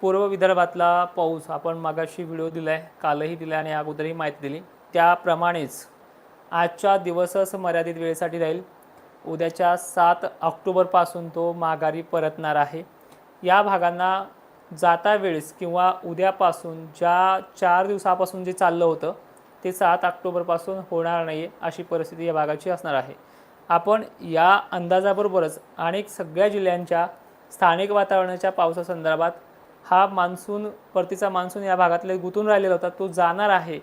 पूर्व विदर्भातला पाऊस आपण मागाशी व्हिडिओ दिला आहे कालही दिला आणि अगोदरही माहिती दिली. त्याप्रमाणेच आजच्या दिवसच मर्यादित वेळेसाठी राहील. उद्याच्या सात ऑक्टोबरपासून तो माघारी परतणार आहे. या भागांना जाता वेळेस किंवा उद्यापासून ज्या चार दिवसापासून जे चाललं होतं ते सात ऑक्टोबरपासून होणार नाही आहे अशी परिस्थिती या भागाची असणार आहे. आपण या अंदाजाबरोबरच अनेक सगळ्या जिल्ह्यांच्या स्थानिक वातावरणाच्या पावसासंदर्भात हा मान्सून परतीचा मान्सून या भागातले गुंतून राहिलेला होता. तो जाणार आहे.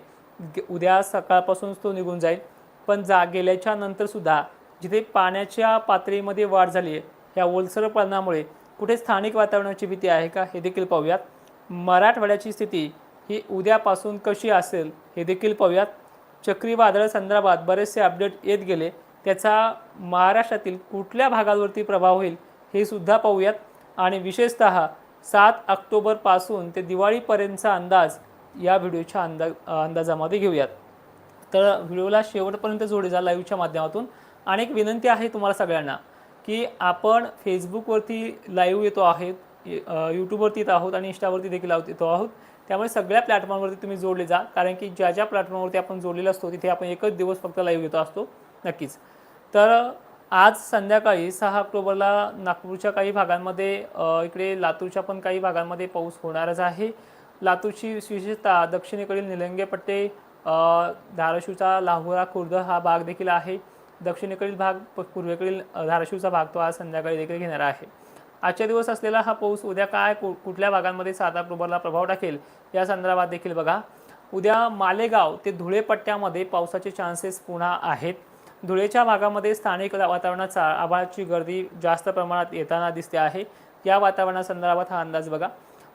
उद्या सकाळपासूनच तो निघून जाईल. पण जा गेल्याच्या नंतरसुद्धा जिथे पाण्याच्या पातळीमध्ये वाढ झाली आहे ह्या ओलसरपणामुळे कुठे स्थानिक वातावरणाची भीती आहे का हे देखील पाहूयात. मराठवाड्याची स्थिती ही उद्यापासून कशी असेल हे देखील पाहूयात. चक्रीवादळ संदर्भात बरेचसे अपडेट येत गेले. त्याचा महाराष्ट्रातील कुठल्या भागांवरती प्रभाव होईल हे सुद्धा पाहूयात. आणि विशेषतः सात ऑक्टोबरपासून ते दिवाळीपर्यंतचा अंदाज या व्हिडिओच्या अंदाज अंदाजामध्ये घेऊयात. तर व्हिडिओला शेवटपर्यंत जोडी जा लाईव्हच्या माध्यमातून. आणि एक विनंती आहे तुम्हाला सगळ्यांना की आपण फेसबुकवरती लाईव्ह येतो आहेत यूट्यूबवरती येत आहोत आणि इंस्टावरती देखील आहोत- येतो आहोत. त्यामुळे सगळ्या प्लॅटफॉर्मवरती तुम्ही जोडले जा कारण की ज्या ज्या प्लॅटफॉर्मवरती आपण जोडलेलं असतो तिथे आपण एकच दिवस फक्त लाईव्ह येतो असतो नक्कीच. तर आज संध्याकाळी सहा ऑक्टोबरला नागपूरच्या काही भागांमध्ये इकडे लातूरच्या पण काही भागांमध्ये पाऊस होणारच आहे. लातूरची विशेषतः दक्षिणेकडील निलंगे पट्टे धाराशिवचा लाहोरा खुर्द हा भाग देखील आहे. दक्षिणेकडील भाग प- पूर्वेकडील धाराशिवचा भाग तो आज संध्याकाळी देखील घेणार आहे. आजच्या दिवस असलेला हा पाऊस उद्या काय कु- कुठल्या भागांमध्ये सात ऑक्टोबरला प्रभाव टाकेल या संदर्भात देखील बघा. उद्या मालेगाव ते धुळे पट्ट्यामध्ये पावसाचे चान्सेस पुन्हा आहेत. धुळेच्या भागामध्ये स्थानिक वातावरणाचा आभाळाची गर्दी जास्त प्रमाणात येताना दिसते आहे. या वातावरणासंदर्भात हा अंदाज बघा.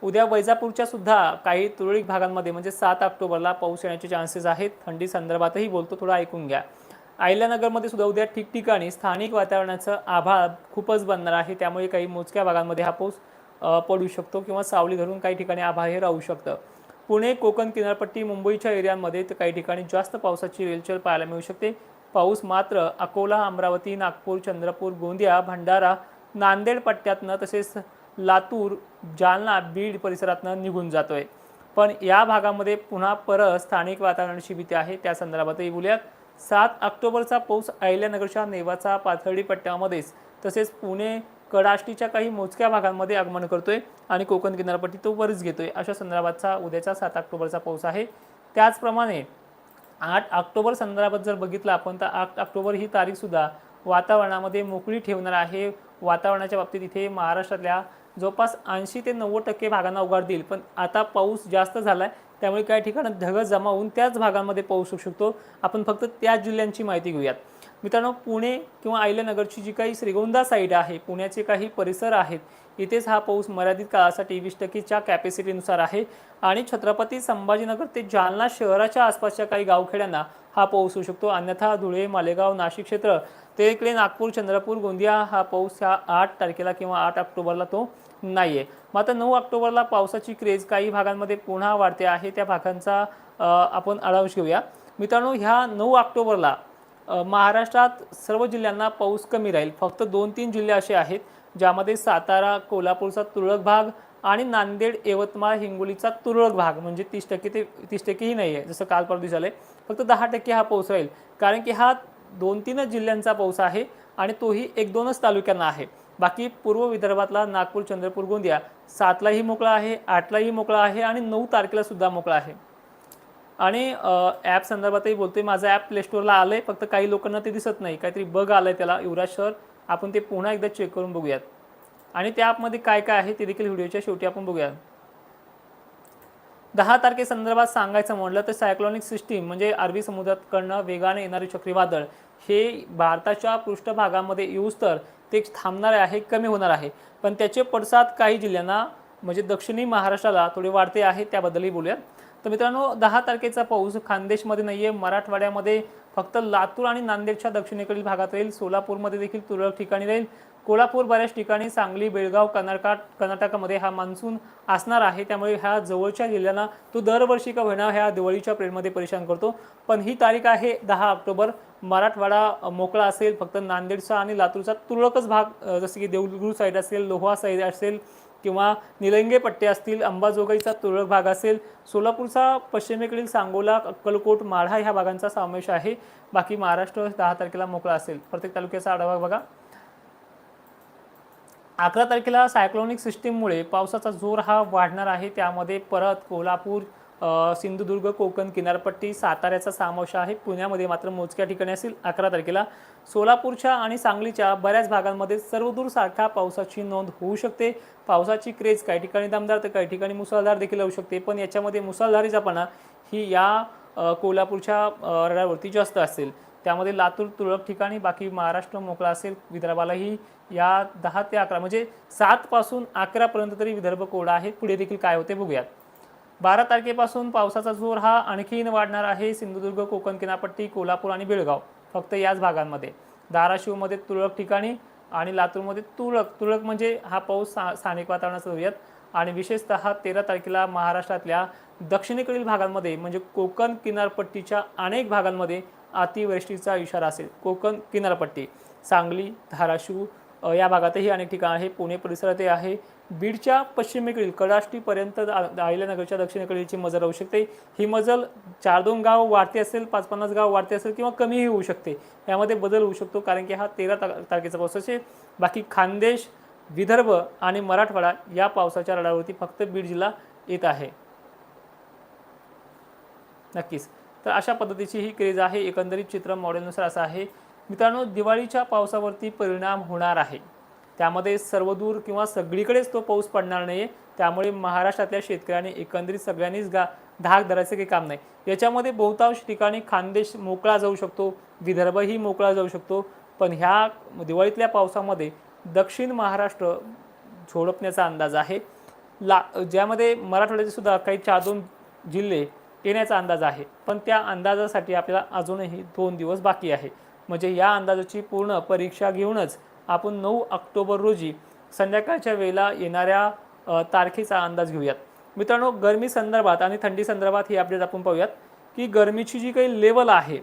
उद्या वैजापूरच्या सुद्धा काही तुरळक भागांमध्ये म्हणजे सात ऑक्टोबरला पाऊस येण्याचे चान्सेस आहेत. थंडी संदर्भातही बोलतो थोडं ऐकून घ्या. आयल्यानगरमध्ये सुद्धा उद्या ठिकठिकाणी स्थानिक वातावरणाचं आभाळ खूपच बनणार आहे. त्यामुळे काही मोजक्या भागांमध्ये हा पाऊस पडू शकतो किंवा सावली धरून काही ठिकाणी आभाळ हे राहू शकतं. पुणे कोकण किनारपट्टी मुंबईच्या एरियामध्ये तर काही ठिकाणी जास्त पावसाची रेलचेल पाहायला मिळू शकते. पाऊस मात्र अकोला अमरावती नागपूर चंद्रपूर गोंदिया भंडारा नांदेड पट्ट्यातनं तसेच लातूर जालना बीड परिसरातनं निघून जातोय. पण या भागामध्ये पुन्हा परत स्थानिक वातावरणाची भीती आहे. त्या संदर्भातही बोलूयात. सात ऑक्टोबरचा पाऊस अहिल्यानगरच्या नेवाचा पाथर्डी पट्ट्यामध्येच तसेच पुणे कडाष्टीच्या काही मोजक्या भागांमध्ये आगमन करतोय आणि कोकण किनारपट्टी तो वरच घेतोय. अशा संदर्भातचा उद्याचा सात ऑक्टोबरचा पाऊस आहे. त्याचप्रमाणे आठ ऑक्टोबर संदर्भात जर बघितलं आपण तर आठ ऑक्टोबर ही तारीखसुद्धा वातावरणामध्ये मोकळी ठेवणार आहे. वातावरणाच्या बाबतीत इथे महाराष्ट्रातल्या जवळपास ऐंशी ते नव्वद टक्के भागांना उघाड देईल. पण आता पाऊस जास्त झाला आहे त्यामुळे काही ठिकाणी ढगं जमा होऊन त्याच भागांमध्ये पाऊस होऊ शकतो. आपण फक्त त्याच जिल्ह्यांची माहिती घेऊयात. मित्रांनो पुणे किंवा अहिल्यानगरची जी काही श्रीगोंदा साईड आहे पुण्याचे काही परिसर आहेत इथेच हा पाऊस मर्यादित काळासाठी वीस टक्केच्या कॅपॅसिटीनुसार आहे. आणि छत्रपती संभाजीनगर ते जालना शहराच्या आसपासच्या काही गावखेड्यांना हा पाऊस होऊ शकतो. अन्यथा धुळे मालेगाव नाशिक क्षेत्र ते इकडे नागपूर चंद्रपूर गोंदिया हा पाऊस ह्या आठ तारखेला किंवा आठ ऑक्टोबरला तो नाही आहे मात्र नऊ ऑक्टोबरला पावसाची क्रेज काही भागांमध्ये पुन्हा वाढते आहे. त्या भागांचा आपण आढावा घेऊया. मित्रांनो ह्या नऊ ऑक्टोबरला महाराष्ट्रात सर्व जिल्ह्यांना पाऊस कमी राहील. फक्त दोन तीन जिल्हे असे आहेत ज्यामध्ये सातारा कोल्हापूरचा तुरळक भाग आणि नांदेड यवतमाळ हिंगोलीचा तुरळक भाग. म्हणजे तीस टक्के ते तीस टक्केही नाही आहे जसं काल परवा झालं फक्त दहा टक्के हा पाऊस राहील. कारण की हा दोन तीनच जिल्ह्यांचा पाऊस आहे आणि तोही एक दोनच तालुक्यांना आहे. बाकी पूर्व विदर्भातला नागपूर चंद्रपूर गोंदिया सातलाही मोकळा आहे आठलाही मोकळा आहे आणि नऊ तारखेला सुद्धा मोकळा आहे. आणि ॲप संदर्भातही बोलतोय माझं ॲप प्लेस्टोरला आलं आहे फक्त काही लोकांना ते दिसत नाही. काहीतरी बग आलं आहे त्याला युवराज सर आपण ते पुन्हा एकदा चेक करून बघूयात. आणि त्या ॲपमध्ये काय काय आहे ते देखील व्हिडिओच्या शेवटी आपण बघूयात. दहा तारखेसंदर्भात सांगायचं म्हटलं तर सायक्लॉनिक सिस्टीम म्हणजे अरबी समुद्रातकडनं वेगाने येणारे चक्रीवादळ हे भारताच्या पृष्ठभागामध्ये येऊस तर ते थांबणार आहे कमी होणार आहे. पण त्याचे पडसाद काही जिल्ह्यांना म्हणजे दक्षिणी महाराष्ट्राला थोडे वाढते आहे त्याबद्दलही बोलूयात. तर मित्रांनो दहा तारखेचा पाऊस खानदेशमध्ये नाही आहे मराठवाड्यामध्ये फक्त लातूर आणि नांदेडच्या दक्षिणेकडील भागात राहील. सोलापूरमध्ये देखील तुरळक ठिकाणी राहील. कोल्हापूर बऱ्याच ठिकाणी सांगली बेळगाव कर्नाटका कर्नाटकामध्ये हा मान्सून असणार आहे. त्यामुळे ह्या जवळच्या जिल्ह्यांना तो दरवर्षी का होईना ह्या दिवाळीच्या प्रेममध्ये परेशान करतो. पण ही तारीख आहे दहा ऑक्टोबर. मराठवाडा मोकळा असेल. फक्त नांदेडचा आणि लातूरचा तुरळकच भाग जसे जसं की देऊळगुरू साईड असेल लोहा साईड असेल किंवा निलंगे पट्टे असतील अंबाजोगाईचा तुरळक भाग असेल सोलापूरचा पश्चिमेकडील सांगोला अक्कलकोट माढा ह्या भागांचा समावेश आहे. बाकी महाराष्ट्र दहा तारखेला मोकळा असेल. प्रत्येक तालुक्याचा आढावा बघा. अकरा तारखेला सायक्लोनिक सिस्टीममुळे पावसाचा जोर हा वाढणार आहे. त्यामध्ये परत कोल्हापूर सिंधुदुर्ग कोकण किनारपट्टी साताऱ्याचा समावेश आहे. पुण्यामध्ये मात्र मोजक्या ठिकाणी असेल अकरा तारखेला. सोलापूरच्या आणि सांगलीच्या बऱ्याच भागांमध्ये सर्वदूर सारखा पावसाची नोंद होऊ शकते. पावसाची क्रेज काही ठिकाणी दमदार तर काही ठिकाणी मुसळधार देखील होऊ शकते. पण याच्यामध्ये मुसळधारीचापणा ही या कोल्हापूरच्या रडावरती जास्त असेल. त्यामध्ये लातूर तुरळक ठिकाणी बाकी महाराष्ट्र मोकळा असेल. विदर्भालाही या दहा ते अकरा म्हणजे सातपासून अकरापर्यंत तरी विदर्भ कोरडा आहे. पुढे देखील काय होते बघूयात. बारा तारखेपासून पावसाचा जोर हा आणखीन वाढणार आहे. सिंधुदुर्ग कोकण किनारपट्टी कोल्हापूर आणि बेळगाव फक्त याच भागांमध्ये. धाराशिवमध्ये तुरळक ठिकाणी आणि लातूरमध्ये तुरळक. तुरळक म्हणजे हा पाऊस सा स्थानिक वातावरणाचा जोरात आणि विशेषतः तेरा तारखेला महाराष्ट्रातल्या दक्षिणेकडील भागांमध्ये म्हणजे कोकण किनारपट्टीच्या अनेक भागांमध्ये अतिवृष्टीचा इशारा असेल. कोकण किनारपट्टी सांगली धाराशिव या भागातही अनेक ठिकाण आहे. पुणे परिसरातही आहे. बीडच्या पश्चिमेकडील कडाष्टीपर्यंत अहिल्यानगरच्या दक्षिणेकडीलची मजल राहू शकते. ही मजल चार दोन गाव वाढते असेल पाच पन्नास गाव वाढते असेल किंवा कमीही होऊ शकते यामध्ये बदल होऊ शकतो कारण की हा तेरा तारखेचा पाऊस असेल. बाकी खानदेश विदर्भ आणि मराठवाडा या पावसाच्या रडावरती फक्त बीड जिल्हा येत आहे. नक्कीच. तर अशा पद्धतीची ही क्रेज आहे. एकंदरीत चित्र मॉडेलनुसार असं आहे. मित्रांनो दिवाळीच्या पावसावरती परिणाम होणार आहे. त्यामध्ये सर्वदूर किंवा सगळीकडेच तो पाऊस पडणार नाही त्यामुळे महाराष्ट्रातल्या शेतकऱ्यांनी एकंदरीत सगळ्यांनीच गा धाक धरायचं काही काम नाही. याच्यामध्ये बहुतांश ठिकाणी खानदेश मोकळा जाऊ शकतो विदर्भही मोकळा जाऊ शकतो. पण ह्या दिवाळीतल्या पावसामध्ये दक्षिण महाराष्ट्र झोडपण्याचा अंदाज आहे. ला ज्यामध्ये मराठवाड्याचे सुद्धा काही चार दोन जिल्हे येण्याचा अंदाज आहे. पण त्या अंदाजासाठी आपल्याला अजूनही दोन दिवस बाकी आहे. म्हणजे या अंदाजाची पूर्ण परीक्षा घेऊनच आपण नऊ ऑक्टोबर रोजी संध्याकाळच्या वेळेला येणाऱ्या तारखेचा अंदाज घेऊयात. मित्रांनो गरमी संदर्भात आणि थंडी संदर्भात ही अपडेट आपण पाहूयात की गरमीची जी काही लेवल आहे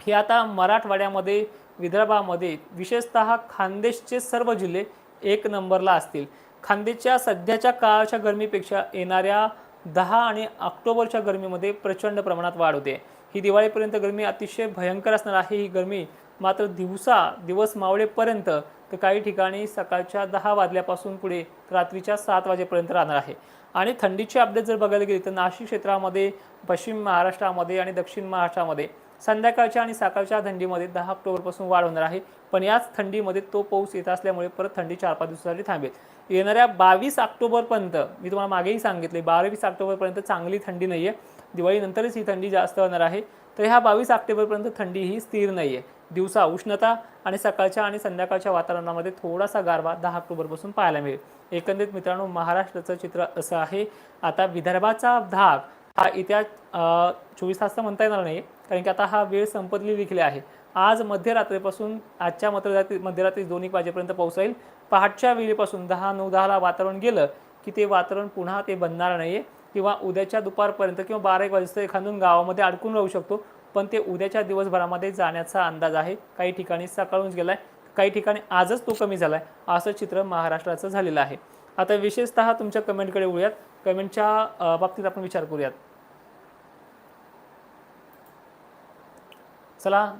ही आता मराठवाड्यामध्ये विदर्भामध्ये विशेषतः खानदेशचे सर्व जिल्हे एक नंबरला असतील. खानदेशच्या सध्याच्या काळाच्या गरमीपेक्षा येणाऱ्या दहा आणि ऑक्टोबरच्या गरमीमध्ये प्रचंड प्रमाणात वाढ होते. ही दिवाळीपर्यंत गरमी अतिशय भयंकर असणार आहे. ही गरमी मात्र दिवसा दिवस मावळेपर्यंत तर काही ठिकाणी सकाळच्या दहा वाजल्यापासून पुढे रात्रीच्या सात वाजेपर्यंत राहणार आहे. आणि थंडीची अपडेट जर बघायला गेली तर नाशिक क्षेत्रामध्ये पश्चिम महाराष्ट्रामध्ये आणि दक्षिण महाराष्ट्रामध्ये संध्याकाळच्या आणि सकाळच्या थंडीमध्ये दहा ऑक्टोबरपासून वाढ होणार आहे. पण याच थंडीमध्ये तो पाऊस येत असल्यामुळे परत थंडी चार पाच दिवसासाठी थांबेल. येणाऱ्या बावीस ऑक्टोबरपर्यंत मी तुम्हाला मागेही सांगितले बावीस ऑक्टोबरपर्यंत चांगली थंडी नाही आहे दिवाळीनंतरच ही थंडी जास्त होणार आहे. तर ह्या बावीस ऑक्टोबरपर्यंत थंडी ही स्थिर नाही आहे दिवसा उष्णता आणि सकाळच्या आणि संध्याकाळच्या वातावरणामध्ये थोडासा गारवा दहा ऑक्टोबरपासून पाहायला मिळेल. एकंदरीत मित्रांनो महाराष्ट्राचं चित्र असं आहे. आता विदर्भाचा भाग हा इतिहास चोवीस तास तर म्हणता येणार नाही कारण की आता हा वेळ संपतली देखील आहे. आज मध्यरात्रीपासून आजच्या मध्यरात्री मध्यरात्री दोन एक वाजेपर्यंत पाऊस राहील पहाटच्या वेळेपासून दहा नऊ दहाला वातावरण गेलं की ते वातावरण पुन्हा ते बनणार नाही आहे किंवा उद्याच्या दुपारपर्यंत किंवा बारा एक वाजेपर्यंत एखादून गावामध्ये अडकून राहू शकतो. पण ते उद्याच्या दिवसभरामध्ये जाण्याचा अंदाज आहे. काही ठिकाणी सकाळूनच गेलाय काही ठिकाणी आजच तो कमी झालाय असं चित्र महाराष्ट्राचं झालेलं आहे. आता विशेषतः तुमच्या कमेंटकडे वळूयात. कमेंटच्या बाबतीत आपण विचार करूयात. चला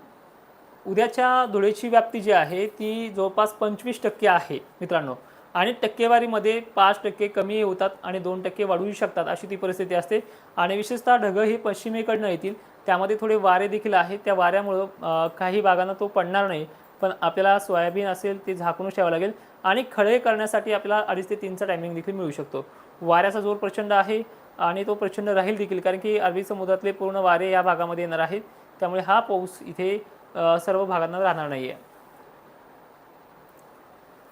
उद्याच्या धुळेची व्याप्ती जी आहे ती जवळपास पंचवीस टक्के आहे मित्रांनो. आणि टक्केवारीमध्ये पाच टक्के कमी होतात आणि दोन टक्के वाढूही शकतात अशी ती परिस्थिती असते. आणि विशेषतः ढगं हे पश्चिमेकडनं येतील. त्यामध्ये थोडे वारे देखील आहेत. त्या वाऱ्यामुळं काही भागांना तो पडणार नाही. पण आपल्याला सोयाबीन असेल ते झाकूनच ठेवावं लागेल. आणि खळे करण्यासाठी आपल्याला अडीच ते तीनचा टायमिंग देखील मिळू शकतो. वाऱ्याचा जोर प्रचंड आहे आणि तो प्रचंड राहील देखील. कारण की अरबी समुद्रातले पूर्ण वारे या भागामध्ये येणार आहेत. त्यामुळे हा पाऊस इथे सर्व भागांना राहणार नाही आहे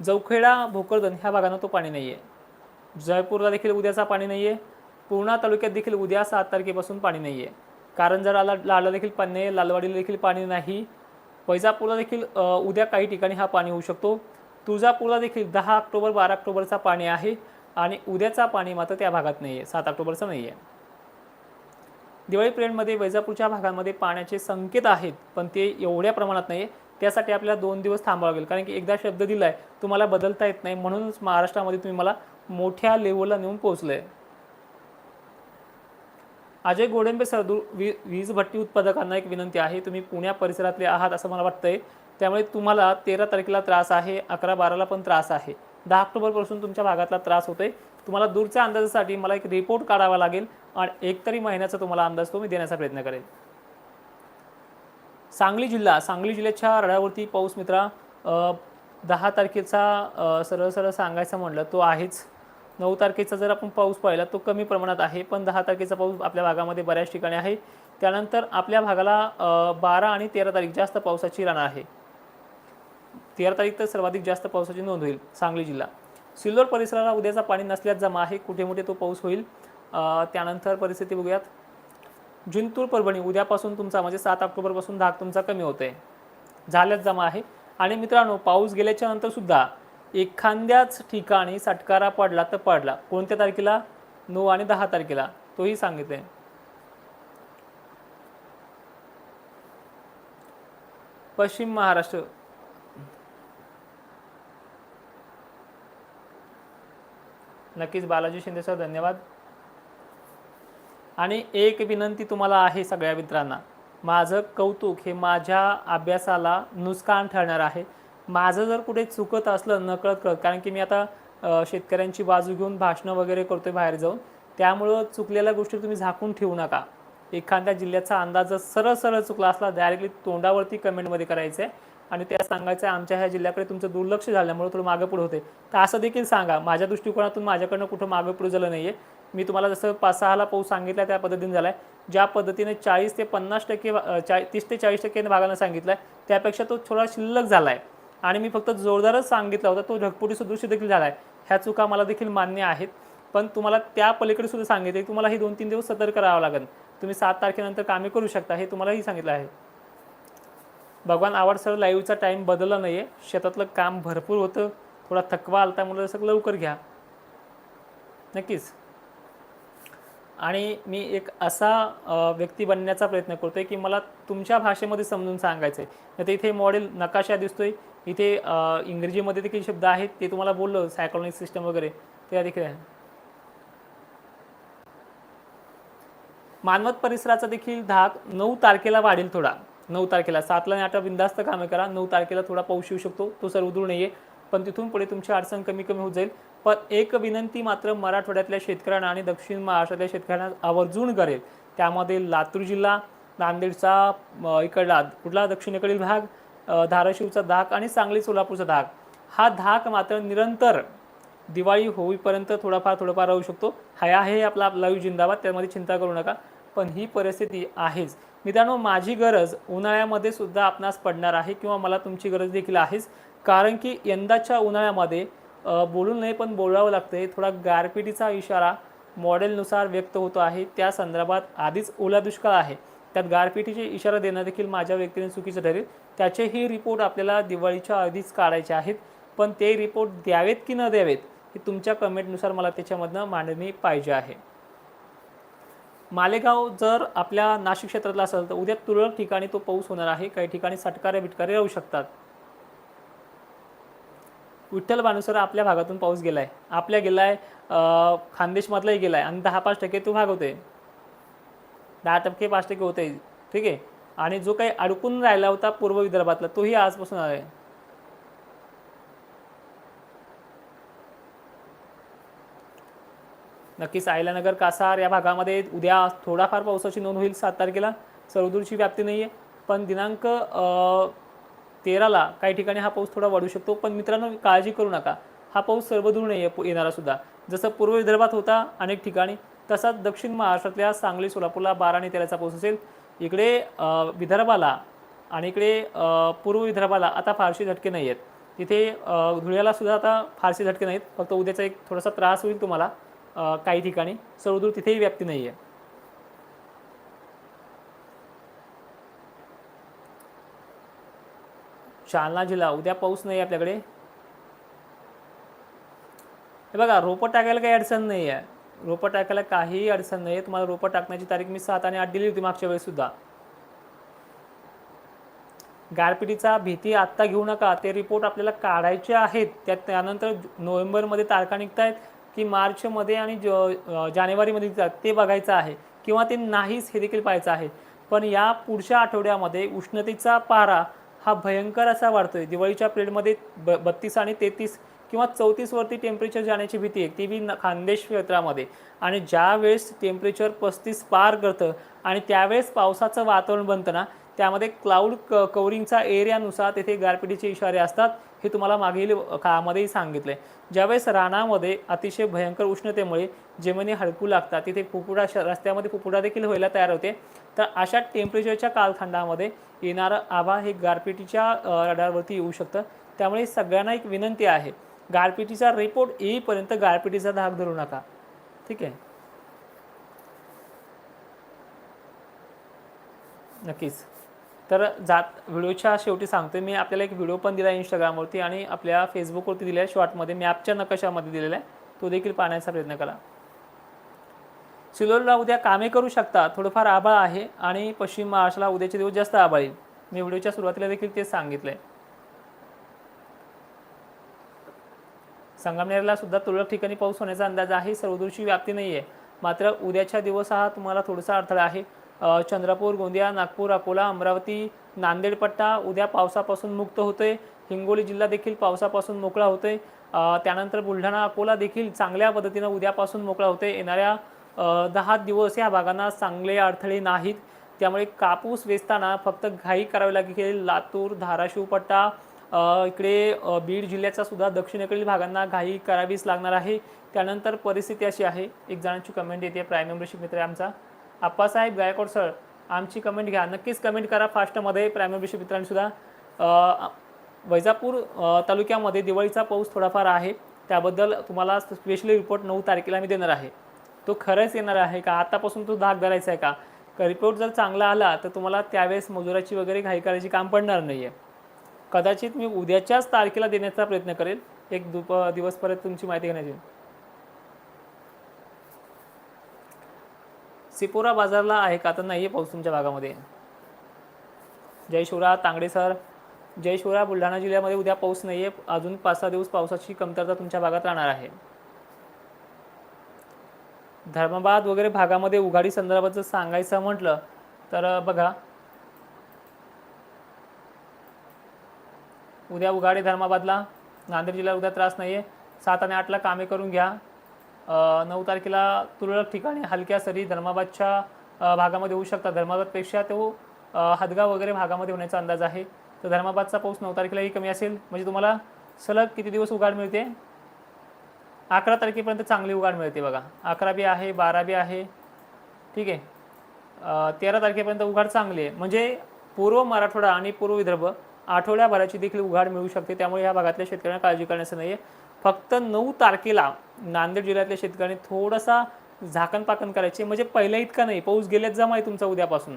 जवखेडा भोकरदन ह्या भागांना तो पाणी नाही आहे जयपूरला देखील उद्याचा पाणी नाही आहे पूर्णा तालुक्यात देखील उद्या सात तारखेपासून पाणी नाही आहे कारंजाला लाडला देखील पाणी नाही आहे लालवाडीला देखील पाणी नाही. वैजापूरला देखील उद्या काही ठिकाणी हा पाणी होऊ शकतो. तुळजापूरला देखील दहा ऑक्टोबर बारा ऑक्टोबरचा पाणी आहे आणि उद्याचा पाणी मात्र त्या भागात नाही आहे सात ऑक्टोबरचा नाही आहे दिवाळी पिरियडमध्ये वैजापूरच्या भागांमध्ये पाण्याचे संकेत आहेत पण ते एवढ्या प्रमाणात नाही आहे त्यासाठी आपल्याला दोन दिवस थांबावं लागेल. कारण की एकदा शब्द दिला आहे तुम्हाला बदलता येत नाही म्हणूनच महाराष्ट्रामध्ये तुम्ही मला मोठ्या लेवलला नेऊन पोहोचलं. आहे अजय गोडेंबे सरदू वी वीज भट्टी उत्पादकांना एक विनंती आहे तुम्ही पुण्या परिसरातले आहात असं मला वाटतंय. त्यामुळे तुम्हाला तेरा तारखेला त्रास आहे अकरा बाराला पण त्रास आहे. दहा ऑक्टोबरपासून तुमच्या भागातला त्रास होतोय. तुम्हाला दूरच्या अंदाजासाठी मला एक रिपोर्ट काढावा लागेल आणि एक तरी महिन्याचा तुम्हाला अंदाज तो मी देण्याचा प्रयत्न करेल सांगली जिल्हा सांगली जिल्ह्याच्या रडावरती पाऊस मित्रा दहा तारखेचा सरळ सरळ सांगायचं म्हणलं तो आहेच. नऊ तारखेचा जर आपण पाऊस पाहिला तो कमी प्रमाणात आहे पण दहा तारखेचा पाऊस आपल्या भागामध्ये बऱ्याच ठिकाणी आहे. त्यानंतर आपल्या भागाला बारा आणि तेरा तारीख जास्त पावसाची रण आहे. तेरा तारीख तर सर्वाधिक जास्त पावसाची नोंद होईल सांगली जिल्हा. सिल्लोड परिसराला उद्याचा पाणी नसल्यास जमा आहे कुठे कुठे तो पाऊस होईल. त्यानंतर परिस्थिती बघूयात. जिंतूर परभणी उद्यापासून तुमचा म्हणजे सात ऑक्टोबरपासून धाक तुमचा कमी होत आहे झाल्याच जमा आहे. आणि मित्रांनो पाऊस गेल्याच्यानंतर सुद्धा एखाद्याच ठिकाणी सटकारा पडला तर पडला. कोणत्या तारखेला? नऊ आणि दहा तारखेला. तोही सांगितलंय. पश्चिम महाराष्ट्र. नक्कीच बालाजी शिंदे सर धन्यवाद. आणि एक विनंती तुम्हाला आहे सगळ्या मित्रांना. माझं कौतुक हे माझ्या अभ्यासाला नुकसान ठरणार आहे. माझं जर कुठे चुकत असलं नकळत कळत कारण की मी आता शेतकऱ्यांची बाजू घेऊन भाषणं वगैरे करतोय बाहेर जाऊन त्यामुळं चुकलेल्या गोष्टी तुम्ही झाकून ठेवू नका. एखाद्या जिल्ह्याचा अंदाज जर सरळ सरळ चुकला असला डायरेक्टली तोंडावरती कमेंटमध्ये करायचं आहे आणि त्या सांगायचं आहे आमच्या ह्या जिल्ह्याकडे तुमचं दुर्लक्ष झाल्यामुळे थोडं मागं पुढे होते तर असं देखील सांगा. माझ्या दृष्टिकोनातून माझ्याकडनं कुठं मागं पुढे झालं नाही आहे मी तुम्हाला जसं पाच सहाला पाऊस सांगितला त्या पद्धतीने झाला आहे ज्या पद्धतीने चाळीस ते पन्नास टक्के चा तीस ते चाळीस टक्के भागानं सांगितलं आहे त्यापेक्षा तो थोडा शिल्लक झाला आहे आणि मी फक्त जोरदारच सांगितला होता तो ढगपुटी सदृश देखील झाला आहे ह्या चुका मला देखील मान्य आहेत. पण तुम्हाला त्या पलीकडे सुद्धा सांगितले की तुम्हाला हे दोन तीन दिवस सतर्क करावं लागेल. तुम्ही सात तारखेनंतर कामे करू शकता हे तुम्हालाही सांगितलं आहे. भगवान आवड सर लाईव्हचा टाईम बदलला नाही आहे शेतातलं काम भरपूर होतं. थोडा थकवा आलता मुलं सगळं लवकर घ्या. नक्कीच. आणि मी एक असा व्यक्ती बनण्याचा प्रयत्न करतोय की मला तुमच्या भाषेमध्ये समजून सांगायचं आहे नाही तर इथे मॉडेल नकाशा दिसतोय. इथे इंग्रजीमध्ये देखील शब्द आहेत. ते तुम्हाला बोललो सायकोलॉजिक सिस्टम वगैरे ते देखील आहे. मानवत परिसराचा देखील धाक नऊ तारखेला वाढेल थोडा. नऊ तारखेला सातला आणि आठला बिंदास्त कामे करा. नऊ तारखेला थोडा पाऊस येऊ शकतो. तो सर नाही आहे पण तिथून पुढे तुमची अडचण कमी कमी होत जाईल. पण एक विनंती मात्र मराठवाड्यातल्या शेतकऱ्यांना आणि दक्षिण महाराष्ट्रातल्या शेतकऱ्यांना आवर्जून करेल. त्यामध्ये लातूर जिल्हा नांदेडचा इकडला कुठला दक्षिणेकडील भाग धाराशिवचा धाक आणि सांगली सोलापूरचा धाक. हा धाक मात्र निरंतर दिवाळी होईपर्यंत थोडाफार थोडंफार राहू शकतो. हा आहे आपला लाईव्ह जिंदाबाद त्यामध्ये चिंता करू नका. पण ही परिस्थिती आहेच. मित्रांनो माझी गरज उन्हाळ्यामध्ये सुद्धा आपणास पडणार आहे किंवा मला तुमची गरज देखील आहेच. कारण की यंदाच्या उन्हाळ्यामध्ये बोलून बोलू नये पण बोलावं लागते थोडा गारपिटीचा इशारा मॉडेलनुसार व्यक्त होतो आहे. त्या संदर्भात आधीच ओला दुष्काळ आहे. त्यात गारपिटीचे इशारा देणं देखील माझ्या व्यक्तीने चुकीचं ठरेल. त्याचेही रिपोर्ट आपल्याला दिवाळीच्या आधीच काढायचे आहेत. पण ते रिपोर्ट द्यावेत की न द्यावेत हे तुमच्या कमेंटनुसार मला त्याच्यामधनं मांडणी पाहिजे आहे. मालेगाव जर आपल्या नाशिक क्षेत्रातला असेल तर उद्या तुरळक ठिकाणी तो पाऊस होणार आहे. काही ठिकाणी सटकारे बिटकारे राहू शकतात. विठ्ठल बानुसर आपल्या भागातून पाऊस गेलाय. आपल्या गेलाय अं, खानदेशमधलाही गेलाय. आणि दहा पाच टक्के तो भाग होते दहा टक्के पाच टक्के होते ठीक आहे? आणि जो काही अडकून राहिला होता पूर्व विदर्भातला तोही आजपासून आहे नक्कीच आयलानगर कासार या भागामध्ये उद्या थोडाफार पावसाची नोंद होईल सात तारखेला. सर्वदूरची व्याप्ती नाही आहे पण दिनांक तेराला काही ठिकाणी हा पाऊस थोडा वाढू शकतो पण मित्रांनो काळजी करू नका. हा पाऊस सर्वदूर नाही आहे येणारा सुद्धा. जसं पूर्व विदर्भात होता अनेक ठिकाणी तसाच दक्षिण महाराष्ट्रातल्या सांगली सोलापूरला बारा आणि तेराचा पाऊस असेल. इकडे विदर्भाला आणि इकडे पूर्व विदर्भाला आता फारसे झटके नाही आहेत तिथे धुळ्याला सुद्धा आता फारसे झटके नाहीत. फक्त उद्याचा एक थोडासा त्रास होईल तुम्हाला काही ठिकाणी. सर्वदूर तिथेही व्याप्ती नाही आहे जालना जिल्हा उद्या पाऊस नाही आपल्याकडे. हे बघा रोपं टाकायला काही अडचण नाही आहे रोपं टाकायला काहीही अडचण नाही आहे तुम्हाला रोपं टाकण्याची तारीख मी सात आणि आठ दिली होती मागच्या वेळेस सुद्धा. गारपिटीचा भीती आत्ता घेऊ नका. ते रिपोर्ट आपल्याला काढायचे आहेत. त्यात त्यानंतर नोव्हेंबरमध्ये तारखा निघत आहेत की मार्चमध्ये आणि ज जानेवारीमध्ये ते बघायचं आहे किंवा ते नाहीच हे देखील पाहायचं आहे. पण या पुढच्या आठवड्यामध्ये उष्णतेचा पारा हा भयंकर असा वाढतोय. दिवाळीच्या पिरियडमध्ये ब बत्तीस आणि तेहतीस किंवा चौतीसवरती टेम्परेचर जाण्याची भीती आहे. ती बी न- खानदेश क्षेत्रामध्ये. आणि ज्यावेळेस टेम्परेचर पस्तीस पार करतं आणि त्यावेळेस पावसाचं वातावरण बनतं ना त्यामध्ये क्लाउड क कवरिंगचा एरियानुसार तेथे गारपिटीचे इशारे असतात हे तुम्हाला मागील काळामध्येही सांगितलं. आहे ज्यावेळेस रानामध्ये अतिशय भयंकर उष्णतेमुळे जमिनी हडकू लागतात तिथे फुफुडा श रस्त्यामध्ये फुफुडा देखील व्हायला तयार होते. तर अशा टेम्परेचरच्या कालखंडामध्ये येणारं आभा हे गारपिटीच्या रडारवरती येऊ शकतं. त्यामुळे सगळ्यांना एक विनंती आहे गारपिटीचा रिपोर्ट येईपर्यंत गारपिटीचा धाक धरू नका. ठीक आहे? नक्कीच. तर जात व्हिडिओच्या शेवटी सांगतोय मी आपल्याला एक व्हिडिओ पण दिला आहे इंस्टाग्रामवरती आणि आपल्या फेसबुकवरती दिला आहे शॉर्टमध्ये मॅपच्या नकाशामध्ये दिलेला आहे तो देखील पाहण्याचा प्रयत्न करा. सिलोरला उद्या कामे करू शकता थोडंफार आभाळ आहे आणि पश्चिम महाराष्ट्राला उद्याचे दिवस जास्त आभाळ. येईल मी व्हिडिओच्या सुरुवातीला देखील तेच सांगितलं आहे संगमनेरला सुद्धा तुरळक ठिकाणी पाऊस होण्याचा अंदाज आहे सर्वदूरची व्याप्ती नाही आहे मात्र उद्याच्या दिवस हा तुम्हाला थोडासा अडथळा आहे. चंद्रपूर गोंदिया नागपूर अकोला अमरावती नांदेड पट्टा उद्या पावसापासून मुक्त होते हिंगोली जिल्हा देखील पावसापासून मोकळा होते त्यानंतर बुलढाणा अकोला देखील चांगल्या पद्धतीनं उद्यापासून मोकळा होते येणाऱ्या दहा दिवस या भागांना चांगले अडथळे नाहीत. त्यामुळे कापूस वेचताना फक्त घाई करावी लागेल लातूर धाराशिव पट्टा इकडे बीड जिल्ह्याचा सुद्धा दक्षिणेकडील भागांना घाई करावीच लागणार आहे. त्यानंतर परिस्थिती अशी आहे. एक जणांची कमेंट येते. प्राईम मेंबरशिप मित्र आहे आमचा. आप्पासाहेब गायकवाड सर आमची कमेंट घ्या. नक्कीच कमेंट करा फास्टमध्ये प्रायमरी मेंबरशिप वैजापूर तालुक्यामध्ये दिवाळीचा पाऊस थोडाफार आहे. त्याबद्दल तुम्हाला स्पेशली रिपोर्ट नऊ तारखेला मी देणार आहे. तो खरंच येणार आहे का? आतापासून तो धाक धरायचा आहे का? रिपोर्ट जर चांगला आला तर तुम्हाला त्यावेळेस मजुराची वगैरे घाई करायची काम पडणार नाही आहे कदाचित मी उद्याच्याच तारखेला देण्याचा प्रयत्न करेल. एक दुप दिवसपर्यंत तुमची माहिती घेण्याची. सिपोरा बाजारला आहे का? तर नाही आहे पाऊस तुमच्या भागामध्ये. जय शिवराज तांगडे सर. जय बुलढाणा जिल्ह्यामध्ये उद्या पाऊस नाही आहे अजून पाच सहा दिवस पावसाची कमतरता तुमच्या भागात राहणार आहे. धर्माबाद वगैरे भागामध्ये उघाडी संदर्भात जर सांगायचं म्हटलं तर बघा. उद्या उघाडे धर्माबादला. नांदेड जिल्ह्याला उद्या त्रास नाही आहे सात आणि आठला कामे करून घ्या. नऊ तारखेला तुरळक ठिकाणी हलक्या सरी धर्माबादच्या भागामध्ये होऊ शकतात. धर्माबादपेक्षा तो हदगाव वगैरे भागामध्ये होण्याचा अंदाज आहे. तर धर्माबादचा पाऊस नऊ तारखेलाही कमी असेल. म्हणजे तुम्हाला सलग किती दिवस उघाड मिळते? अकरा तारखेपर्यंत चांगली उघाड मिळते बघा. अकरा बी आहे बारा बी आहे. ठीक आहे. तेरा तारखेपर्यंत उघाड चांगली आहे. म्हणजे पूर्व मराठवाडा आणि पूर्व विदर्भ आठवड्याभराची देखील उघाड मिळू शकते. त्यामुळे या भागातल्या शेतकऱ्यांना काळजी करण्याचं नाही आहे फक्त नऊ तारखेला नांदेड जिल्ह्यातल्या शेतकऱ्यांनी थोडासा झाकण पाकण करायचे. म्हणजे पहिल्या इतका नाही पाऊस गेल्यात जमा आहे तुमचा उद्यापासून.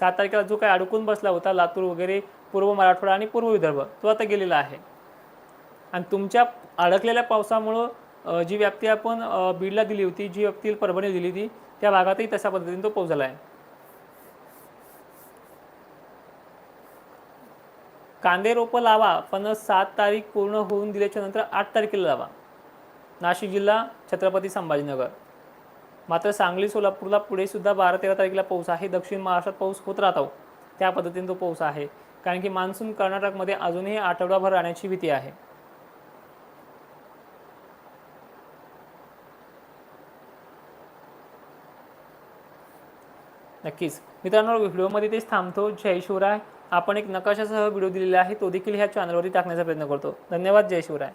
सात तारखेला जो काही अडकून बसला होता लातूर वगैरे पूर्व मराठवाडा आणि पूर्व विदर्भ तो आता गेलेला आहे. आणि तुमच्या अडकलेल्या पावसामुळं जी व्याप्ती आपण बीडला दिली होती जी व्याप्ती परभणी दिली होती त्या भागातही तशा पद्धतीने तो पाऊस झाला आहे. कांदे रोपं लावा पण सात तारीख पूर्ण होऊन दिल्याच्या नंतर आठ तारखेला लावा. नाशिक जिल्हा छत्रपती संभाजीनगर. मात्र सांगली सोलापूरला पुढे सुद्धा बारा तेरा तारखेला पाऊस आहे. दक्षिण महाराष्ट्रात पाऊस होत राहतो. त्या पद्धतीने तो पाऊस आहे. कारण की मान्सून कर्नाटकमध्ये अजूनही आठवडाभर राहण्याची भीती आहे. नक्कीच. मित्रांनो व्हिडिओमध्ये तेच थांबतो. जय शिवराय. आपण एक नकाशासह व्हिडिओ दिलेला आहे तो देखील ह्या चॅनलवरती टाकण्याचा प्रयत्न करतो. धन्यवाद जय शिवराय.